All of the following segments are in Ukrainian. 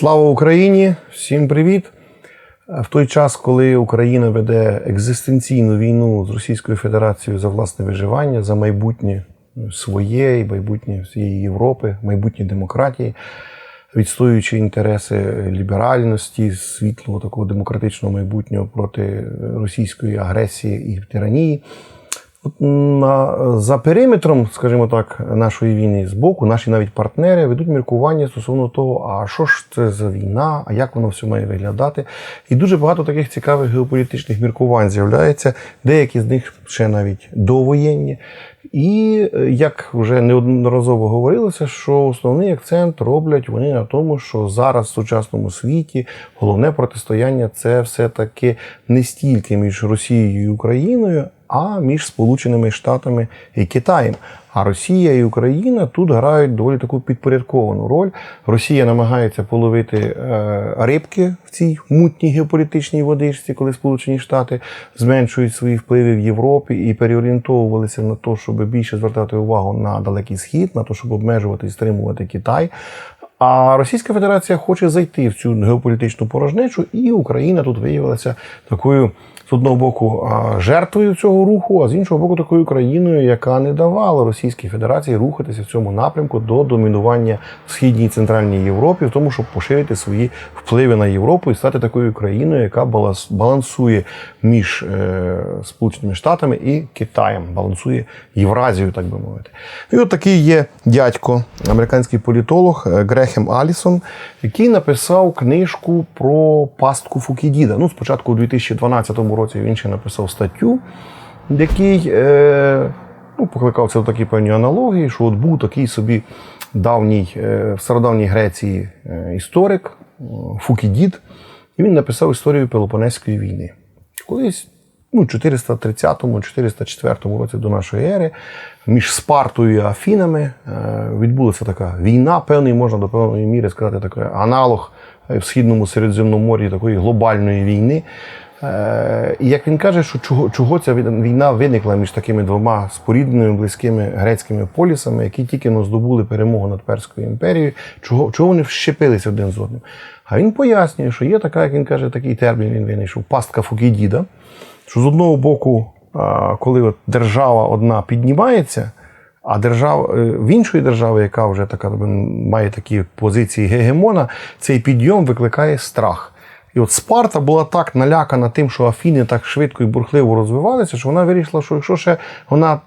Слава Україні! Всім привіт! В той час, коли Україна веде екзистенційну війну з Російською Федерацією за власне виживання, за майбутнє своє і майбутнє всієї Європи, майбутнє демократії, відстоюючи інтереси ліберальності, світлого такого демократичного майбутнього проти російської агресії і тиранії. На, за периметром, скажімо так, нашої війни з боку, наші навіть партнери ведуть міркування стосовно того, а що ж це за війна, а як воно все має виглядати. І дуже багато таких цікавих геополітичних міркувань з'являється, деякі з них ще навіть довоєнні. І е, як вже неодноразово говорилося, що основний акцент роблять вони на тому, що зараз в сучасному світі головне протистояння це все-таки не стільки між Росією і Україною, а між Сполученими Штатами і Китаєм. А Росія і Україна тут грають доволі таку підпорядковану роль. Росія намагається половити е, рибки в цій мутній геополітичній водичці, коли Сполучені Штати зменшують свої впливи в Європі і переорієнтовувалися на те, щоб більше звертати увагу на далекий схід, на те, щоб обмежувати і стримувати Китай. А Російська Федерація хоче зайти в цю геополітичну порожнечу, і Україна тут виявилася такою з одного боку жертвою цього руху, а з іншого боку, такою країною, яка не давала Російській Федерації рухатися в цьому напрямку до домінування в східній і центральній Європі, в тому, щоб поширити свої впливи на Європу і стати такою країною, яка балансує між е, Сполученими Штатами і Китаєм, балансує Євразію, так би мовити. І от такий є дядько, американський політолог е, Грехем Алісон, який написав книжку про пастку Фукідіда. Ну, спочатку у 2012 році він ще написав статтю, в якій е, ну, покликався до такі певні аналогії, що от був такий собі давній в стародавній Греції історик Фукідід, і він написав історію Пелопонезької війни. Колись ну, 430-404 році до нашої ери між Спартою і Афінами відбулася така війна, певний, можна до певної міри сказати, такий аналог в Східному Середземномор'ї такої глобальної війни. І як він каже, що чого чого ця війна виникла між такими двома спорідненими близькими грецькими полісами, які тільки но здобули перемогу над Перською імперією, чого чого вони вщепилися один з одним? А він пояснює, що є така, як він каже, такий термін він винайшов пастка Фукідіда, що з одного боку, коли от держава одна піднімається, а держава в іншої держави, яка вже така має такі позиції гегемона, цей підйом викликає страх. І от Спарта була так налякана тим, що Афіни так швидко і бурхливо розвивалися, що вона вирішила, що якщо ще вона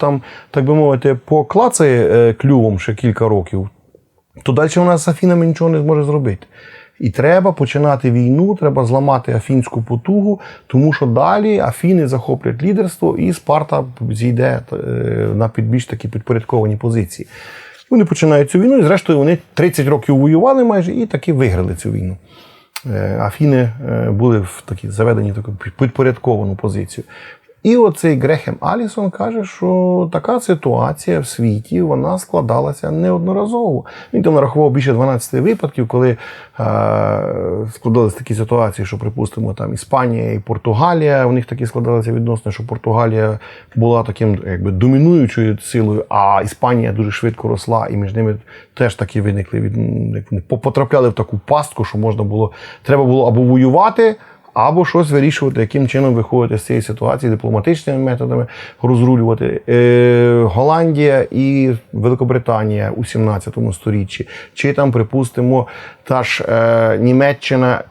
там, так би мовити, поклацає клювом ще кілька років, то далі вона з Афінами нічого не зможе зробити. І треба починати війну, треба зламати афінську потугу, тому що далі Афіни захоплять лідерство, і Спарта зійде на більш такі підпорядковані позиції. Вони починають цю війну, і зрештою вони 30 років воювали майже і таки виграли цю війну. Афіни були в такі заведені таку підпорядковану позицію. І оцей Грехем Алісон каже, що така ситуація в світі вона складалася неодноразово. Він там нарахував більше 12 випадків, коли е, складалися такі ситуації, що, припустимо, там Іспанія і Португалія. У них такі складалися відносини, що Португалія була таким якби домінуючою силою, а Іспанія дуже швидко росла, і між ними теж такі виникли від потрапляли в таку пастку, що можна було треба було або воювати або щось вирішувати, яким чином виходити з цієї ситуації дипломатичними методами розрулювати. Е, Голландія і Великобританія у 17 сторіччі, чи там, припустимо, та ж е, Німеччина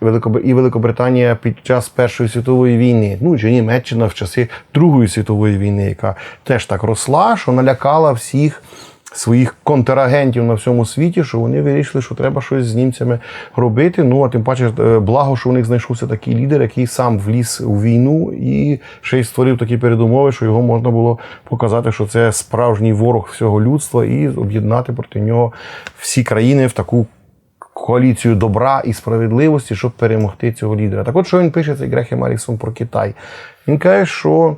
і Великобританія під час Першої світової війни, ну чи Німеччина в часи Другої світової війни, яка теж так росла, що налякала всіх своїх контрагентів на всьому світі, що вони вирішили, що треба щось з німцями робити. Ну а тим паче, благо, що у них знайшовся такий лідер, який сам вліз у війну і ще й створив такі передумови, що його можна було показати, що це справжній ворог всього людства, і об'єднати проти нього всі країни в таку. Коаліцію добра і справедливості, щоб перемогти цього лідера. Так от що він пише цей Грехем Марісон про Китай? Він каже, що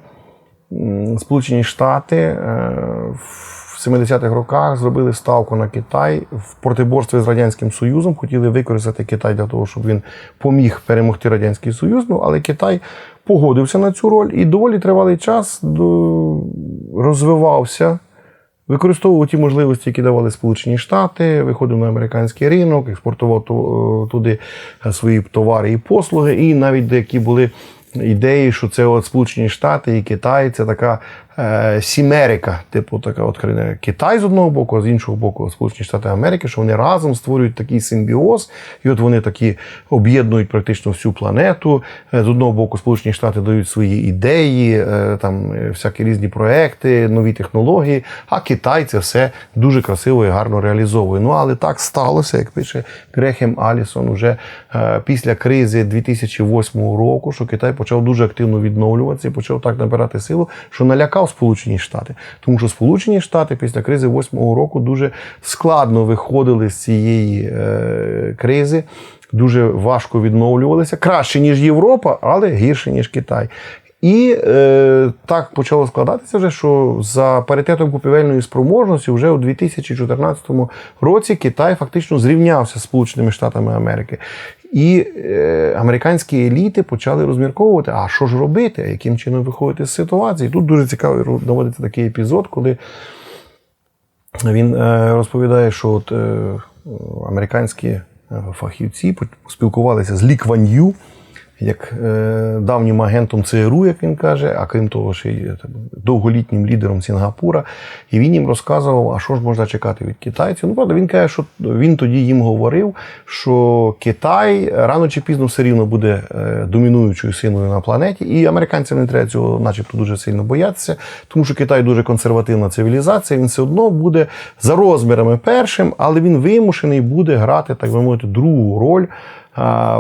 Сполучені Штати в 70-х роках зробили ставку на Китай в протиборстві з Радянським Союзом. Хотіли використати Китай для того, щоб він поміг перемогти Радянський Союз. Ну, але Китай погодився на цю роль і доволі тривалий час розвивався Використовував ті можливості, які давали Сполучені Штати, виходив на американський ринок, експортував е, туди свої товари і послуги, і навіть деякі були ідеї, що це от Сполучені Штати і Китай це така сімерика, типу така от країна Китай з одного боку, а з іншого боку Сполучені Штати Америки, що вони разом створюють такий симбіоз, і от вони такі об'єднують практично всю планету. Е, З одного боку, Сполучені Штати дають свої ідеї, е, там е, всякі різні проекти, нові технології. А Китай це все дуже красиво і гарно реалізовує. Ну але так сталося, як пише Грехем Алісон, уже е, після кризи 2008 року, що Китай почав дуже активно відновлюватися і почав так набирати силу, що налякав Сполучені Штати. Тому що Сполучені Штати після кризи 2008 року дуже складно виходили з цієї е, кризи. Дуже важко відновлювалися. Краще, ніж Європа, але гірше, ніж Китай. І е, так почало складатися вже, що за паритетом купівельної спроможності вже у 2014 році Китай фактично зрівнявся з Сполученими Штатами Америки. І е, американські еліти почали розмірковувати, а що ж робити, яким чином виходити з ситуації. Тут дуже цікавий доводиться такий епізод, коли він е, розповідає, що от, е, американські е, фахівці спілкувалися з Лі Кван Ю, як е, давнім агентом ЦРУ, як він каже, а крім того, ще й е, довголітнім лідером Сінгапура. І він їм розказував, а що ж можна чекати від китайців. Ну, правда, він каже, що він тоді їм говорив, що Китай рано чи пізно все рівно буде е, домінуючою силою на планеті, і американцям не треба цього, начебто, дуже сильно боятися, тому що Китай дуже консервативна цивілізація. Він все одно буде за розмірами першим, але він вимушений буде грати, так би мовити, другу роль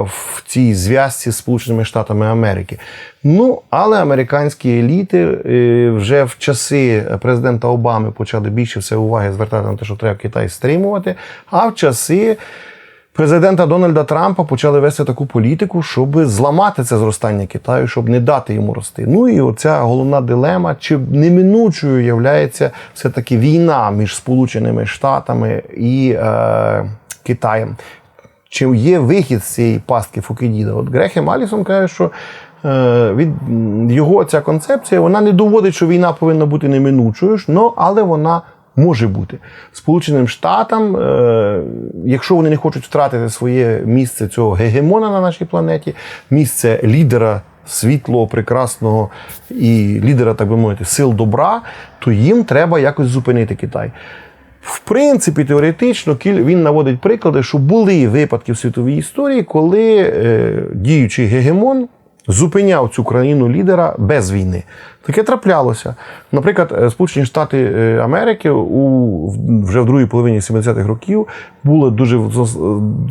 в цій зв'язці з Сполученими Штатами Америки. Ну, але американські еліти е, вже в часи президента Обами почали більше все уваги звертати на те, що треба Китай стримувати, а в часи. Президента Дональда Трампа почали вести таку політику, щоб зламати це зростання Китаю, щоб не дати йому рости. Ну і оця головна дилема, чи неминучою являється все-таки війна між Сполученими Штатами і е, Китаєм. Чи є вихід з цієї пастки Фукідіда? От Грехем Алісон каже, що е, від його ця концепція вона не доводить, що війна повинна бути неминучою, але вона може бути. Сполученим Штатам, е, якщо вони не хочуть втратити своє місце цього гегемона на нашій планеті, місце лідера. Світлого, прекрасного і лідера, так би мовити, сил добра, то їм треба якось зупинити Китай. В принципі, теоретично він наводить приклади, що були випадки в світовій історії, коли е, діючий гегемон зупиняв цю країну лідера без війни. Таке траплялося. Наприклад, е, Сполучені Штати е, Америки у вже в другій половині 70-х років було дуже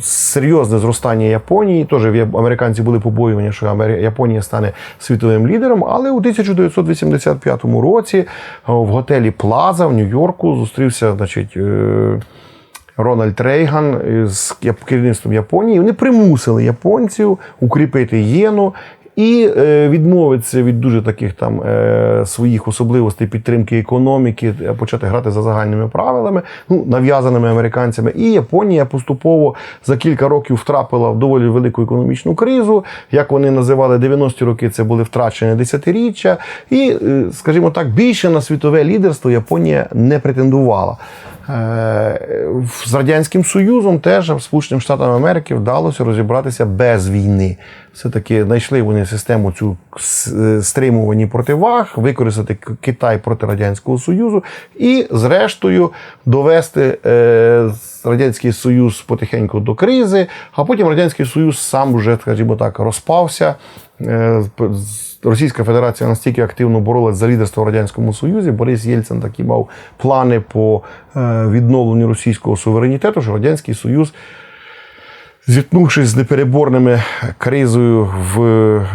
серйозне зростання Японії. Теж є- американці були побоювані, що Японія стане світовим лідером. Але у 1985 році е, в готелі Плаза в Нью-Йорку зустрівся, значить. Рональд Рейган з керівництвом Японії. Вони примусили японців укріпити єну і е, відмовитися від дуже таких там е, своїх особливостей підтримки економіки, почати грати за загальними правилами, ну нав'язаними американцями. І Японія поступово за кілька років втрапила в доволі велику економічну кризу. Як вони називали 90-ті роки, це були втрачені десятиріччя. І, е, скажімо так, більше на світове лідерство Японія не претендувала. Е, З Радянським Союзом теж Сполученим Штатам Америки вдалося розібратися без війни. Все-таки знайшли вони систему цю е, стримувані противаг, використати Китай проти Радянського Союзу і, зрештою, довести е, Радянський Союз потихеньку до кризи, а потім Радянський Союз сам вже, скажімо так, розпався. Е, Російська Федерація настільки активно боролась за лідерство в Радянському Союзі. Борис Єльцин такі мав плани по відновленню російського суверенітету, що Радянський Союз, зіткнувшись з непереборними кризою в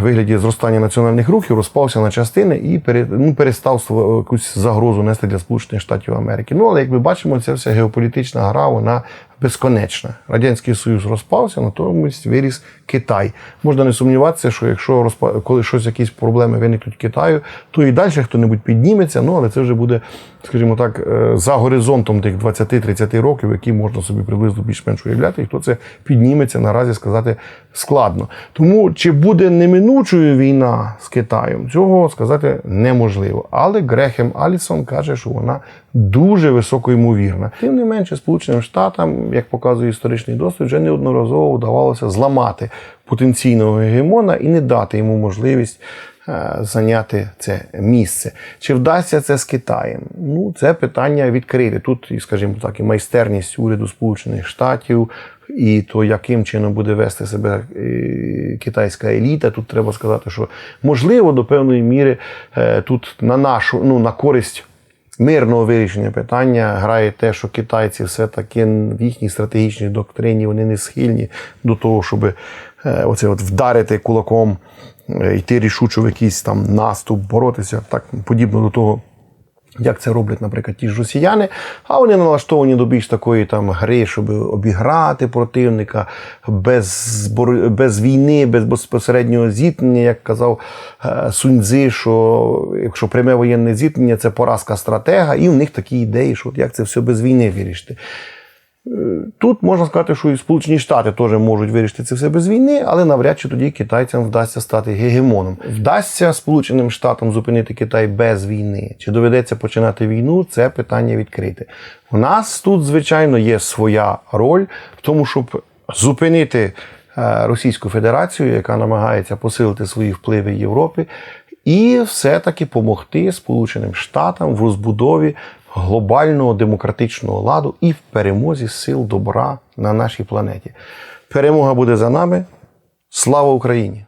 вигляді зростання національних рухів, розпався на частини і ну, перестав якусь загрозу нести для Сполучених Штатів Америки. Ну, але як ми бачимо, ця вся геополітична гра, вона безконечна. Радянський Союз розпався, натомість виріс Китай. Можна не сумніватися, що якщо розпа... коли щось якісь проблеми виникнуть Китаю, то і далі хто-небудь підніметься. Ну але це вже буде, скажімо так, е, за горизонтом тих 20-30 років, які можна собі приблизно більш-менш уявляти, і хто це підніметься. наразі сказати складно. Тому чи буде неминучою війна з Китаєм, цього сказати неможливо. Але Грехем Алісон каже, що вона дуже високоймовірна. Тим не менше, Сполученим Штатам, як показує історичний досвід, вже неодноразово вдавалося зламати потенційного гегемона і не дати йому можливість е, зайняти це місце. Чи вдасться це з Китаєм? Ну, це питання відкрите. Тут, скажімо так, і майстерність уряду Сполучених Штатів, і то, яким чином буде вести себе е, китайська еліта. Тут треба сказати, що можливо до певної міри е, тут на нашу, ну на користь. Мирного вирішення питання грає те, що китайці все-таки в їхній стратегічній доктрині вони не схильні до того, щоб е, оце от вдарити кулаком, е, йти рішуче в якийсь там наступ, боротися, так подібно до того. Як це роблять, наприклад, ті ж росіяни, а вони налаштовані до більш такої там гри, щоб обіграти противника без, без війни, без безпосереднього зіткнення, як казав е, Суньцзи, що якщо пряме воєнне зіткнення, це поразка стратега, і в них такі ідеї, що от як це все без війни вирішити. Тут можна сказати, що і Сполучені Штати теж можуть вирішити це все без війни, але навряд чи тоді китайцям вдасться стати гегемоном. Вдасться Сполученим Штатам зупинити Китай без війни? Чи доведеться починати війну? Це питання відкрите. У нас тут, звичайно, є своя роль в тому, щоб зупинити е, Російську Федерацію, яка намагається посилити свої впливи в Європі, і все-таки допомогти Сполученим Штатам в розбудові глобального демократичного ладу і в перемозі сил добра на нашій планеті. Перемога буде за нами. Слава Україні!